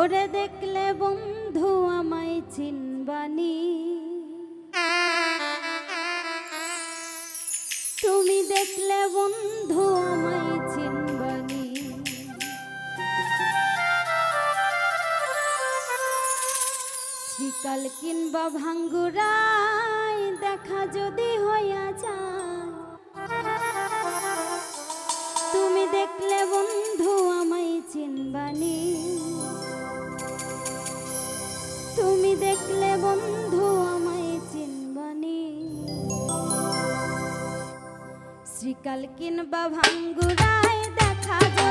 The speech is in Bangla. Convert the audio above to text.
তোরে দেখলে বন্ধু আমায় চিনবানি। তুমি দেখলে বন্ধু আমায় চিনবানি। শ্রীকাল কিংবা ভাঙ্গুরাই শ্রীকাল বাভাঙ্গুরায় ভাঙ্গুরায় দেখা যদি